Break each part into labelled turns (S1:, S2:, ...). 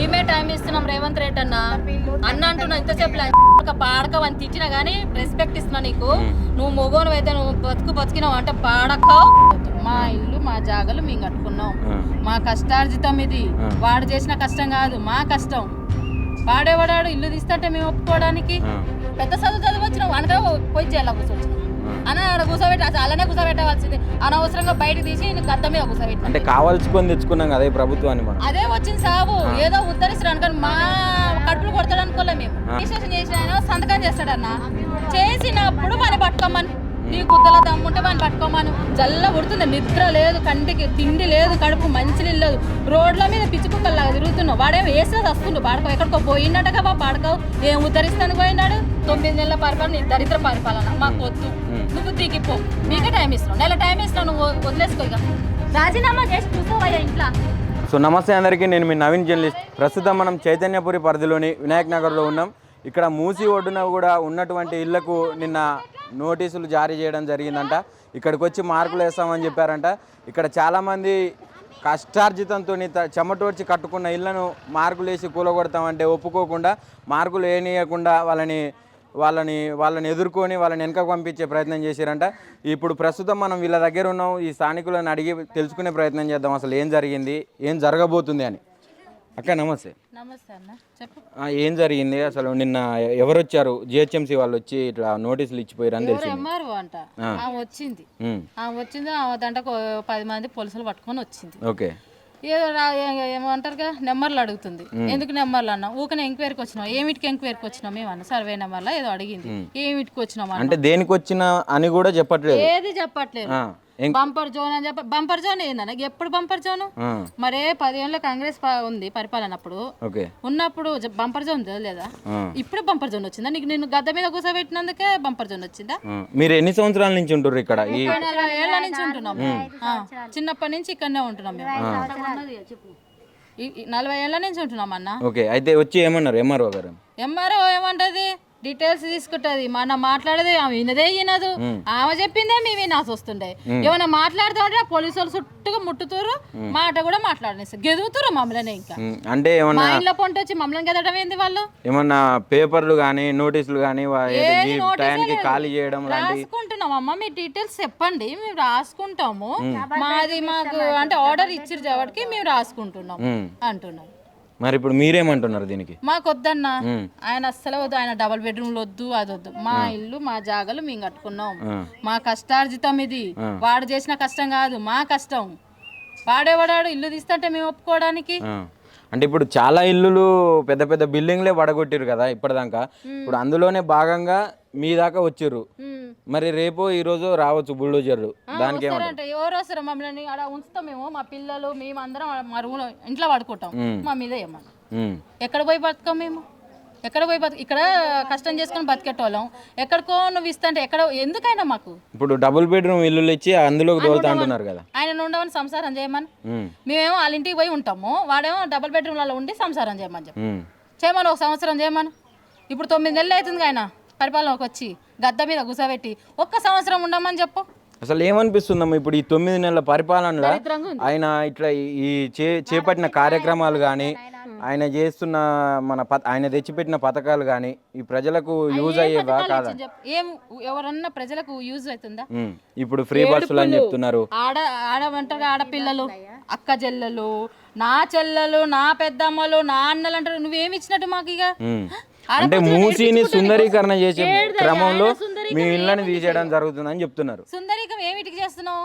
S1: మేమే టైం ఇస్తున్నాం రేవంత్ రెడ్డి అన్న. అన్న అంటున్నా ఇంతసేపు ఒక పాడక అని తిట్టినా గానీ రెస్పెక్ట్ ఇస్తున్నా నీకు. నువ్వు మొగోను అయితే నువ్వు బతుకు బతికినావు అంటే పాడకవు. మా ఇల్లు మా జాగలు మేము కట్టుకున్నాం. మా కష్టార్జితం ఇది. వాడు చేసిన కష్టం కాదు మా కష్టం. వాడేవాడాడు ఇల్లు తీస్తుంటే మేము ఒప్పుకోవడానికి. పెద్ద చదువు చదువు వచ్చినావు అనగా పోయి చేయాలి కూర్చొచ్చిన అన్న ఆడ కూర్చోబెట్టి అలానే కూర్చోబెట్టవలసింది అనవసరంగా బయటకి తీసి గద్ద మీద కూర్చోబెట్టి
S2: అంటే కావాల్సుకొని తెచ్చుకున్నాం కదా ఈ ప్రభుత్వాన్ని మనం.
S1: అదే వచ్చింది సాగు ఏదో ఉద్ధరిస్తున్నాను కానీ మా కడుపులు కొడతాడు అనుకోలే మేము. రిజిస్ట్రేషన్ చేసిన సంతకం చేస్తాడన్న. చేసినప్పుడు మన పట్టుకోమని. నీ గుద్దల దమ్ముంటే మనం పట్టుకోమను. జల్ల కొడుతుంది నిద్ర లేదు కంటికి తిండి లేదు కడుపు మంచి లేదు. రోడ్ల మీద పిచ్చి కుక్కల్లాగా తిరుగుతున్నావు. వాడేం వేసేది వస్తుండు. పాడకో ఎక్కడికో పోయిండట కదా పాడకో. ఏం ఉద్ధరిస్తాను పోయినాడు తొమ్మిది నెలల పరిపాలన దరిద్ర పరిపాలన. మాకు వద్దు నువ్వు దిగిపో మీకే టైం ఇస్తున్నావు. నెల టైం ఇస్తున్నావు నువ్వు వదిలేసుకో ఇక. రాజీనామా చేసి కూర్చోవయ్యా ఇంట్లో?
S2: సో నమస్తే అందరికీ నేను మీ నవీన్ జర్నలిస్ట్. ప్రస్తుతం మనం చైతన్యపురి పరిధిలోని వినాయక్ నగర్లో ఉన్నాం. ఇక్కడ మూసి ఒడ్డున కూడా ఉన్నటువంటి ఇళ్ళకు నిన్న నోటీసులు జారీ చేయడం జరిగిందంట. ఇక్కడికి వచ్చి మార్కులు వేస్తామని చెప్పారంట. ఇక్కడ చాలామంది కష్టార్జితంతో చెమటోడ్చి కట్టుకున్న ఇళ్ళను మార్కులు వేసి కూలగొడతామంటే ఒప్పుకోకుండా మార్కులు వేయనీయకుండా వాళ్ళని వాళ్ళని వాళ్ళని ఎదుర్కొని వాళ్ళని వెనక పంపించే ప్రయత్నం చేశారంట. ఇప్పుడు ప్రస్తుతం మనం వీళ్ళ దగ్గర ఉన్నాం ఈ స్థానికులను అడిగి తెలుసుకునే ప్రయత్నం చేద్దాం. అసలు ఏం జరిగింది ఏం జరగబోతుంది అని. అక్క నమస్తే.
S1: నమస్తే అన్న. చెప్పు.
S2: ఏం జరిగింది? అసలు నిన్న ఎవరు వచ్చారు జిహెచ్ఎంసీ వాళ్ళు వచ్చి ఇట్లా నోటీసులు ఇచ్చిపోయారని
S1: ఎవరు
S2: తెలిసింది
S1: ఎంఆర్ఓ అంట. ఆమె వచ్చింది. ఆమె వచ్చింది ఆమె పది మంది పోలీసులు పట్టుకొని వచ్చింది.
S2: ఓకే.
S1: ఏమంటారుగా నెంబర్లు అడుగుతుంది. ఎందుకు నెంబర్లు అన్న ఊకనే ఎంక్వైరీకి వచ్చినాం ఏమిటికి ఎంక్వైరీకి వచ్చినాం మేము అన్న సర్వే నెంబర్లో ఏదో అడిగింది. ఏమిటికి వచ్చినాం
S2: అంటే దేనికి వచ్చినా అని కూడా చెప్పట్లేదు.
S1: ఏది చెప్పట్లేదు. బంపర్ జోన్ అని చెప్ప బంపర్ జోన్ ఏందన్న? ఎప్పుడు బంపర్ జోన్? మరే పదేళ్ళ కాంగ్రెస్ ఉంది పరిపాలన అప్పుడు. ఉన్నప్పుడు బంపర్ జోన్ లేదా ఇప్పుడు బంపర్ జోన్ వచ్చిందా? నీకు నేను గద్ద మీద కూర్చోబెట్టినందుకే బంపర్ జోన్ వచ్చిందా.
S2: మీరు ఎన్ని సంవత్సరాల నుంచి ఉంటుర్రు ఇక్కడ?
S1: ఏళ్ళ నుంచి ఉంటున్నాం. చిన్నప్పటి నుంచి ఇక్కడనే ఉంటున్నాం మేము. నలభై ఏళ్ళ నుంచి ఉంటున్నాం అన్న.
S2: ఓకే. అయితే వచ్చి ఏమన్నారు? ఎంఆర్ఓ గారు?
S1: ఎంఆర్ఓ ఏమంటది? డీటెయిల్స్ తీసుకుంటది. మన మాట్లాడేది ఆమె వినదే వినదు. ఆమె చెప్పిందే మేము వినాల్సి వస్తుండే. ఏమైనా మాట్లాడుతూ ఉంటే పోలీసు వాళ్ళు చుట్టుగా ముట్టుతారు మాట కూడా మాట్లాడనేస్తారు. గెదుగుతారు మమ్మల్ని ఇంకా.
S2: అంటే ఏమన్నా
S1: ఇంట్లో పొంట వచ్చి మమ్మల్ని గెదడం ఏంది వాళ్ళు?
S2: ఏమన్నా పేపర్లు కానీ నోటీసులు కానీ టైంకి. ఖాళీ చేయడం లాంటి
S1: రాసుకుంటున్నాం. అమ్మ మీ డీటెయిల్స్ చెప్పండి. మేము రాసుకుంటాము. మాది మాకు అంటే ఆర్డర్ ఇచ్చిరు కాబట్టి మేము రాసుకుంటున్నాం. అంటున్నాం.
S2: మరి ఇప్పుడు మీరేమంటున్నారు దీనికి?
S1: మాకు వద్దన్న. ఆయన అస్సలు వద్దు ఆయన డబల్ బెడ్రూమ్లు వద్దు అది వద్దు. మా ఇల్లు మా జాగలు మేము కట్టుకున్నాం. మా కష్టార్జితం ఇది. వాడు చేసిన కష్టం కాదు మా కష్టం. వాడేవాడాడు? ఇల్లు తీస్తుంటే మేము ఒప్పుకోవడానికి.
S2: అంటే ఇప్పుడు చాలా ఇల్లులు పెద్ద పెద్ద బిల్డింగ్లే పడగొట్టిరు కదా ఇప్పటిదాకా. ఇప్పుడు అందులోనే భాగంగా మీ దాకా వచ్చిర్రు మరి రేపు ఈ రోజు రావచ్చు బుల్డోజర్లు. దానికి
S1: ఎవరు వస్తారు? మమ్మల్ని ఉంచుతాం మేము. మా పిల్లలు మేము అందరం మా ఇంట్లో పడుకుంటాం. మా మీద ఏమన్నా. ఎక్కడ పోయి బతుకాం మేము? ఎక్కడ పోయి బతు ఇక్కడ కష్టం చేసుకొని బతికేటోళ్ళం. ఎక్కడికో నువ్వు ఇస్తంటే ఎక్కడ ఎందుకైనా మాకు?
S2: ఇప్పుడు డబుల్ బెడ్రూమ్ ఇల్లులు ఇచ్చి అందులోకి దోలుతా అంటున్నారు కదా.
S1: ఆయన ఉండవని సంసారం చేయమని. మేమేమో వాళ్ళ ఇంటికి పోయి ఉంటాము. వాడేమో డబుల్ బెడ్రూమ్లలో ఉండి సంసారం చేయమని చెప్పి. చేయమని ఒక సంవత్సరం చేయమని. ఇప్పుడు తొమ్మిది నెలలు అవుతుంది ఆయన. పరిపాలనకు వచ్చి గద్ద మీద కూసబెట్టి ఒక్క సంవత్సరం ఉండమని చెప్పు
S2: అసలు ఏమనిపిస్తుందమ్మా ఇప్పుడు ఈ తొమ్మిది నెలల పరిపాలనలో. ఆయన ఇట్లా ఈ చే చేపట్టిన కార్యక్రమాలు కానీ ఆయన చేస్తున్న మన ఆయన తెచ్చిపెట్టిన పథకాలు కానీ ఈ ప్రజలకు యూజ్ అయ్యేవా కాదా.
S1: ఏం ఎవరన్నా ప్రజలకు యూజ్ అవుతుందా.
S2: ఇప్పుడు ఫ్రీ బస్సులు అని చెప్తున్నారు
S1: ఆడ ఆడమంటారు ఆడపిల్లలు అక్క చెల్లెలు నా చెల్లెలు నా పెద్దమ్మలు నా అన్నలు అంటారు నువ్వేమి ఇచ్చినట్టు మాకు ఇక
S2: అంటే మూసిని సుందరీకరణ చేసే క్రమంలో మీ ఇళ్ళని తీసేయడం జరుగుతుందని చెప్తున్నారు.
S1: సుందరికం ఏమిటికి చేస్తున్నావు?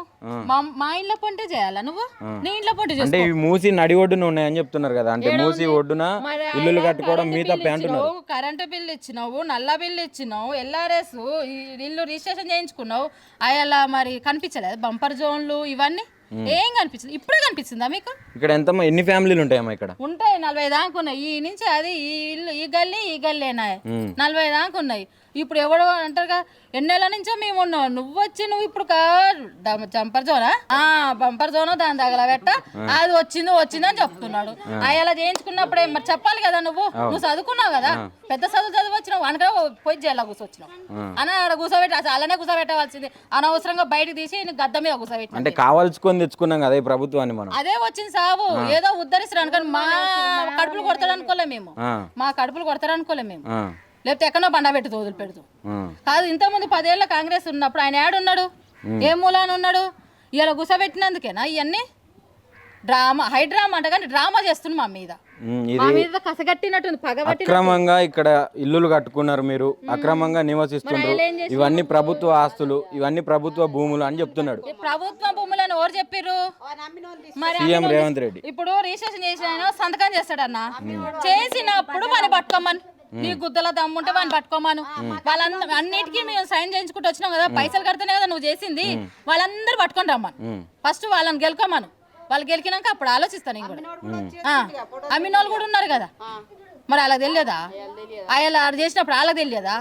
S1: మా ఇంట్లో పొంటే చేయాలా నువ్వు? నీ ఇంట్లో పొంటే
S2: అంటే ఈ మూసి నడి ఒడ్డున ఉన్నాయని చెప్తున్నారు కదా అంటే మూసి ఒడ్డున ఇల్లులు కట్టుకోవడం మిగతా
S1: ఇచ్చినావు, కరెంటు బిల్లు ఇచ్చినావు నల్ల బిల్లు ఇచ్చినావు ఎల్ఆర్ఎస్ ఇల్లు రిజిస్ట్రేషన్ చేయించుకున్నావు. అలా మరి కనిపించలేదు బంపర్ జోన్లు ఇవన్నీ? ఏం కనిపించలేదు ఇప్పుడే కనిపించిందా మీకు?
S2: ఇక్కడ ఎంత ఎన్ని ఫ్యామిలీలు ఉంటాయమ్మా ఇక్కడ?
S1: ఉంటాయి నలభై దాకా ఉన్నాయి. ఈ నుంచి అది ఈ ఇల్లు ఈ గల్లీ ఈ గల్లీనా. నలభై దాకా ఉన్నాయి. ఇప్పుడు ఎవడు అంటారుగా ఎన్నేళ్ళ నుంచో మేము ఉన్నాం. నువ్వు వచ్చి నువ్వు ఇప్పుడు జంపర్ జోనా? ఆ బంపర్ జోను దాని తగలబెట్ట అది వచ్చింది వచ్చింది అని చెప్తున్నాడు. అలా చేయించుకున్నప్పుడే మరి చెప్పాలి కదా నువ్వు? నువ్వు చదువుకున్నావు కదా? పెద్ద చదువు చదువు వచ్చినావు. అనగా పోయి జైల్లో కూర్చొచ్చినావు. అన్న ఆడ కూర్చోబెట్టి అసలు అలానే కూర్చోబెట్టవలసింది. అనవసరంగా బయటకు తీసి గద్ద మీద కూర్చోబెట్టిన
S2: అంటే కావాల్సుకొని తెచ్చుకున్నాం కదా ఈ ప్రభుత్వాన్ని మనం.
S1: అదే వచ్చింది సాబు. ఏదో ఉద్ధరిస్తారు అనుకోని మా కడుపులు కొడతాడు అనుకోలే మేము. మా కడుపులు కొడతాడు అనుకోలే మేము. లేకపోతే ఎక్కడో బండ పెట్టి పెడుతూ
S2: ఆ.
S1: కాదు ఇంతకుముందు పదేళ్ళ కాంగ్రెస్ ఉన్నప్పుడు ఆయన ఏడున్నాడు ఏ మూలాన ఉన్నాడు? ఇలా గుసబెట్టినందుకేనా ఇవన్నీ డ్రామా హై డ్రామా అంట కానీ డ్రామా చేస్తుంది మా మీద.
S2: ఉమ్,
S1: మా
S2: ఇది
S1: మీద కసగట్టినట్టుంది పగబట్టి
S2: అక్రమంగా ఇక్కడ ఇల్లులు కట్టుకున్నారు మీరు. అక్రమంగా నివసిస్తున్నారు ఇవన్నీ ప్రభుత్వ ఆస్తులు ఇవన్నీ ప్రభుత్వ భూములు అని చెప్తున్నాడు.
S1: ఈ ప్రభుత్వ భూములను ఎవరు చెప్పిర్రు?
S2: సీఎం రేవంత్ రెడ్డి.
S1: ఇప్పుడు రిజిస్ట్రేషన్ చేసిన సంతకం చేస్తాడన్న. చేసినప్పుడు వాని పట్టుకోమని. నీ గుద్దల దమ్ముంటే వాని పట్టుకోమను. వాళ్ళందరూ అన్నిటికీ మేము సైన్ చేయించుకుంటూ వచ్చినాం కదా పైసలు కడితేనే కదా నువ్వు చేసింది. వాళ్ళందరూ పట్టుకొని రమ్మను. ఫస్ట్ వాళ్ళని గెలుకోమను. వాళ్ళు గెలికినాక అప్పుడు ఆలోచిస్తాను కూడా. అమ్మిన వాళ్ళు కూడా ఉన్నారు కదా. మరి అలా తెలియదా? అలా చేసినప్పుడు అలా తెలియదా?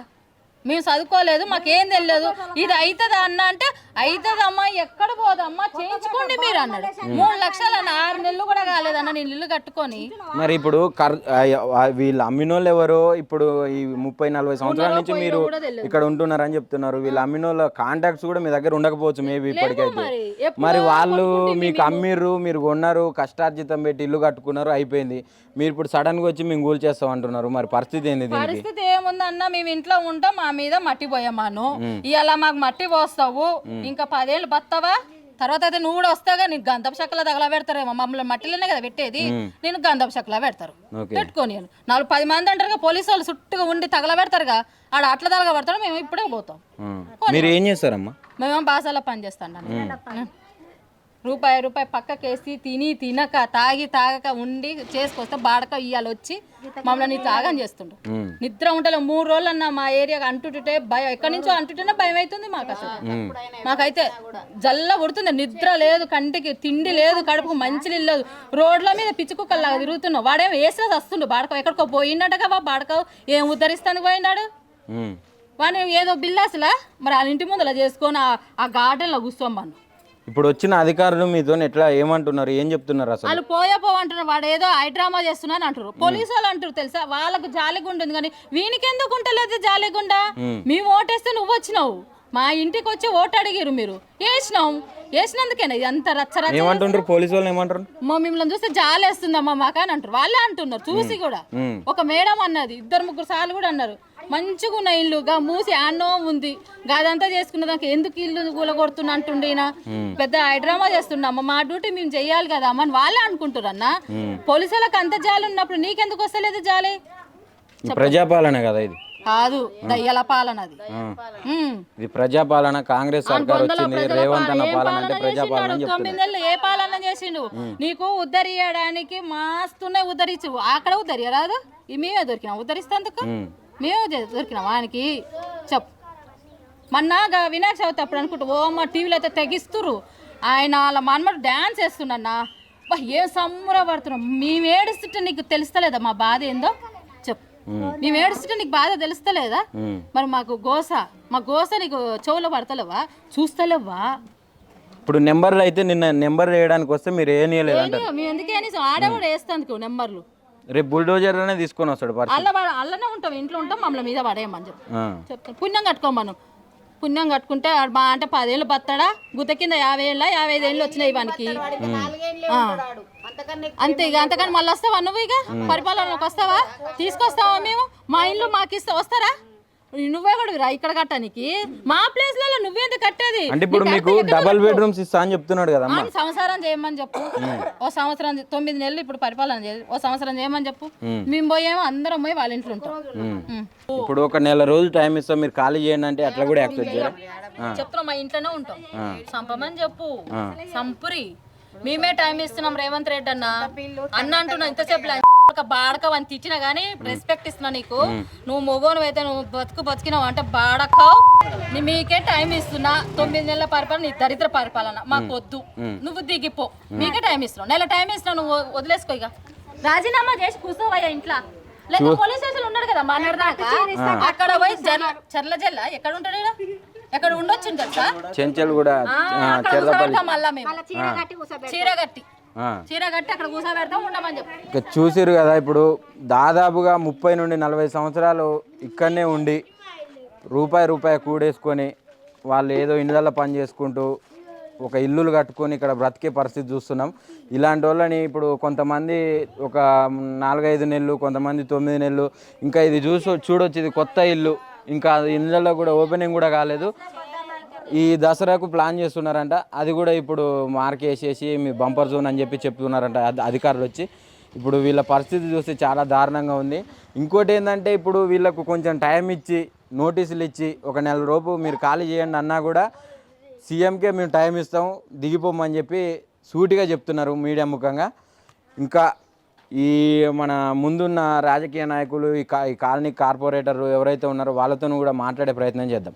S1: మేము చదువుకోలేదు మాకేం తెలియదు. ఇది అవుతుందా అన్న అంటే అవుతుందమ్మా ఎక్కడ పోదమ్మా చేయించుకోండి మీరు అన్నాడు. మూడు లక్షలు అన్న. ఆరు నెలలు కూడా కాలేదన్న నేను ఇల్లు కట్టుకొని.
S2: మరి ఇప్పుడు కర్ వీళ్ళు అమ్మినోళ్ళు ఎవరో ఇప్పుడు ఈ ముప్పై నలభై సంవత్సరాల నుంచి మీరు. ఇక్కడ ఉంటున్నారని చెప్తున్నారు. వీళ్ళు అమ్మినోళ్ళ కాంటాక్ట్స్ కూడా మీ దగ్గర ఉండకపోవచ్చు మేబీ ఇప్పటికైతే.
S1: మరి.
S2: వాళ్ళు మీకు అమ్మిర్రు మీరు కొన్నారు కష్టార్జితం పెట్టి ఇల్లు కట్టుకున్నారు అయిపోయింది. మీరు ఇప్పుడు సడన్గా వచ్చి మేము చేస్తాం అంటున్నారు. మరి పరిస్థితి ఏంది
S1: పరిస్థితి ఏముందన్న మేము ఇంట్లో ఉంటాం మా మీద మట్టి పోయమాను. ఇవాళ మాకు మట్టి పోస్తావు ఇంకా పదేళ్ళు బతావా తర్వాత అయితే నువ్వు కూడా వస్తాగా నీకు గంధపు చెక్కల తగల పెడతారేమో మమ్మల్ని మట్టిలోనే కదా పెట్టేది. నేను గంధపు చెక్కల పెడతారు.
S2: ఓకే.
S1: పెట్టుకొని నాలుగు పది మంది అంటారుగా పోలీసు వాళ్ళు చుట్టూగా ఉండి తగల పెడతారుగా ఆడ అట్ల తగల పెడతారు మేము ఇప్పుడే పోతాం.
S2: మీరు ఏం చేస్తారమ్మా?
S1: మేమేమో బాసాల పని చేస్తాను రూపాయి రూపాయి పక్కకేసి తిని తినక తాగి తాగక ఉండి చేసుకొస్తే బాడక ఇయ్యాలి వచ్చి మమ్మల్ని తాగని చేస్తుండ్రు. నిద్ర ఉంటలే మూడు రోజులు అన్న మా ఏరియాకి అంటుంటే భయం ఎక్కడి నుంచో అంటుంటేనే భయం అవుతుంది మాకు అసలు. మాకైతే జల్ల ఉడుతుంది నిద్ర లేదు కంటికి తిండి లేదు కడుపుకు మంచి లేదు. రోడ్ల మీద పిచ్చి కుక్కల్లాగా తిరుగుతున్నావు. వాడేమో వేసేసి వస్తుండు బాడక. ఎక్కడికో పోయిండటగా బాడక. ఏం ఉద్ధరిస్తాను పోయినాడు. వాడిని ఏదో బిల్లాసులా? మరి వాళ్ళ ఇంటి ముందు అలా చేసుకొని ఆ- ఆ గార్డెన్లో కూర్చోమను.
S2: ఇప్పుడు వచ్చిన అధికారులు మీతో ఎట్లా ఏమంటున్నారు? ఏం చెప్తున్నారు అసలు?
S1: వాళ్ళు పోయే పో అంటున్నారు. వాడు ఏదో హైడ్రామా చేస్తున్నాను అంటారు పోలీసు వాళ్ళు అంటారు తెలుసా? వాళ్ళకు జాలిగుండ ఉంది కానీ వీనికి ఎందుకు ఉంటలేదు జాలిగుండ? మేము. ఓటేస్తే నువ్వు వచ్చినావు మా ఇంటికి వచ్చి ఓటు అడిగిరు మీరు. వేసినావు వేసినందుకేనా? ఇది అంత రచ్చరచ్చ
S2: ఏమంటుండ్రు? పోలీసు వాళ్ళు ఏమంటారు
S1: మా మిమ్మల్ని చూస్తే జాలి వేస్తుందమ్మా మాకు అని అంటారు. వాళ్ళే అంటున్నారు చూసి కూడా. ఒక మేడం అన్నది ఇద్దరు ముగ్గురు సార్లు కూడా అన్నారు. మంచిగా ఉన్న ఇల్లు గా మూసి ఆన్నో ఉంది. గదంతా చేసుకున్న దానికి ఎందుకు ఇల్లు కూలగొడుతున్నా అంటుండే ఈయన. పెద్ద హైడ్రామా చేస్తున్నామ్మ మా డ్యూటీ మేము చెయ్యాలి కదా అమ్మ అని వాళ్ళే అనుకుంటారు అన్న. పోలీసులకు అంత జాలి ఉన్నప్పుడు నీకెందుకు వస్తలేదు జాలి?
S2: ప్రజాపాలన కదా ఇది.
S1: కాదు దయ్యాల పాలన అది.
S2: ఇది ప్రజాపాలన కాంగ్రెస్ సర్కార్ వచ్చింది రేవంత్ అన్న పాలన అంటే ప్రజాపాలన అని? చెప్తున్నారు.
S1: ఏ పాలన చేసిండు? నీకు ఉద్ధరియడానికి మాస్తునే ఉద్ధరించు అక్కడ ఉద్ధరియ రాదు. ఈ మేమే దొరికినాం. ఉద్ధరిస్తేందుకు. మేమే. దొరికినాం. వానికి చెప్పు. మొన్న గా వినాయక చవితి అప్పుడు అనుకుంటా ఓ మా టీవీలో అయితే తెగిస్తురు ఆయన వాళ్ళ మనమడు డ్యాన్స్ వేస్తుండన్నా బా ఏం సంబరపడుతున్నాం మేము ఏడుస్తుంటే నీకు తెలుస్తలేదా? మా బాధ ఏందో? మేము ఏడుస్తుంటే నీకు బాధ తెలుస్తలేదా. మరి మాకు గోస. మా గోస నీకు చెవులో పడతలేవా? చూస్తలేవా?
S2: ఇప్పుడు నెంబర్లు అయితే నిన్న నెంబర్ వేయడానికి వస్తే మీరు ఏ?
S1: మేము ఎందుకే ఆడ కూడా వేస్తాను నెంబర్లు.
S2: రేపు బుల్డోజర్లోనే తీసుకొని వస్తాడు
S1: అల్ల అల్లనే ఉంటాం ఇంట్లో ఉంటాం మమ్మల్ని మీద పడేయమని. చెప్తాను. పుణ్యం కట్టుకోమను. పుణ్యం కట్టుకుంటే మా అంటే పదేళ్ళు బతాడా గుత్త కింద యాభై ఏళ్ళ? యాభై ఐదు ఏళ్ళు వచ్చినాయి వానికి. అంతే ఇక అంతకని మళ్ళీ వస్తావా నువ్వు ఇక? పరిపాలనలోకి వస్తావా? తీసుకొస్తావా మేము? మా ఇల్లు మాకు ఇస్తా వస్తారా? నువ్వే కూడా ఇక్కడ కట్టడానికి? మా ప్లేస్లలో నువ్వేందుకు కట్టేది?
S2: అంటే ఇప్పుడు మీకు డబల్ బెడ్రూమ్స్ ఇస్తా అని చెప్తున్నాడు
S1: అవును, సంవత్సరం చేయమని చెప్పు. ఓ సంవత్సరం తొమ్మిది నెలలు ఇప్పుడు పరిపాలన చేయాలి ఓ సంవత్సరం చేయమని చెప్పు. మేము. పోయేమో అందరం పోయి వాళ్ళ ఇంట్లో ఉంటాం.
S2: ఇప్పుడు ఒక నెల రోజులు టైం ఇస్తాం మీరు ఖాళీ చేయండి అంటే అట్లా కూడా యాక్సెప్ట్ చేయరా? ఆ.
S1: చెప్తున్నాం మా ఇంట్లోనే ఉంటాం. సంపమని చెప్పు. సంపురి మేమే టైం ఇస్తున్నాం రేవంత్ రెడ్డి అన్న. అన్న అంటున్నా ఇంతసేపు లా- ఒక బాడక అని తిట్టినా గానీ రెస్పెక్ట్ ఇస్తున్నా నీకు. నువ్వు మొగోను అయితే నువ్వు బతుకు బతికినావు అంటే బాడకావు నీ మీకే టైం ఇస్తున్నా. తొమ్మిది నెలల పరిపాలన నీ దరిద్ర పరిపాలన. మాకు వద్దు. నువ్వు దిగిపో. మీకే టైం ఇస్తున్నావు. నెల టైం ఇస్తున్నావు నువ్వు వదిలేసుకో ఇక. రాజీనామా చేసి కూర్చోవయ్యా ఇంట్లో. లేదా పోలీస్ స్టేషన్ ఉన్నాడు కదా మా దాకా అక్కడ పోయి జన చర్ల జల్ల ఎక్కడ ఉంటాడు? ఎక్కడ ఉండొచ్చు తెలుసా?
S2: చెంచల్ కూడా
S1: మళ్ళా మేము. చీర కట్టి. చీర కట్టి అక్కడ కూర్చోబెడతాం ఉండమని చెప్పు.
S2: ఇక చూసిరు కదా ఇప్పుడు దాదాపుగా ముప్పై నుండి నలభై సంవత్సరాలు ఇక్కడనే ఉండి రూపాయి రూపాయి కూడేసుకొని వాళ్ళు ఏదో ఇండ్లలో పని చేసుకుంటూ ఒక ఇల్లులు కట్టుకొని ఇక్కడ బ్రతికే పరిస్థితి చూస్తున్నాం. ఇలాంటి వాళ్ళని ఇప్పుడు కొంతమంది ఒక నాలుగైదు నెలలు కొంతమంది తొమ్మిది నెలలు ఇంకా ఇది చూసి చూడొచ్చు ఇది కొత్త ఇల్లు. ఇంకా అది ఇళ్ళలో కూడా ఓపెనింగ్ కూడా కాలేదు. ఈ దసరాకు ప్లాన్ చేస్తున్నారంట. అది కూడా ఇప్పుడు మార్క్ వేసేసి మీ బంపర్ జోన్ అని చెప్పి చెప్తున్నారంట అధికారులు వచ్చి. ఇప్పుడు వీళ్ళ పరిస్థితి చూస్తే చాలా దారుణంగా ఉంది. ఇంకోటి ఏంటంటే ఇప్పుడు వీళ్ళకు కొంచెం టైం ఇచ్చి నోటీసులు ఇచ్చి ఒక నెల లోపు మీరు ఖాళీ చేయండి అన్నా కూడా సీఎంకే మేము టైం ఇస్తాం దిగిపోమని చెప్పి సూటిగా చెప్తున్నారు మీడియా ముఖంగా. ఇంకా ఈ మన ముందున్న రాజకీయ నాయకులు ఈ కా ఈ కాలనీ కార్పొరేటర్ ఎవరైతే ఉన్నారో వాళ్ళతో కూడా మాట్లాడే ప్రయత్నం చేద్దాం.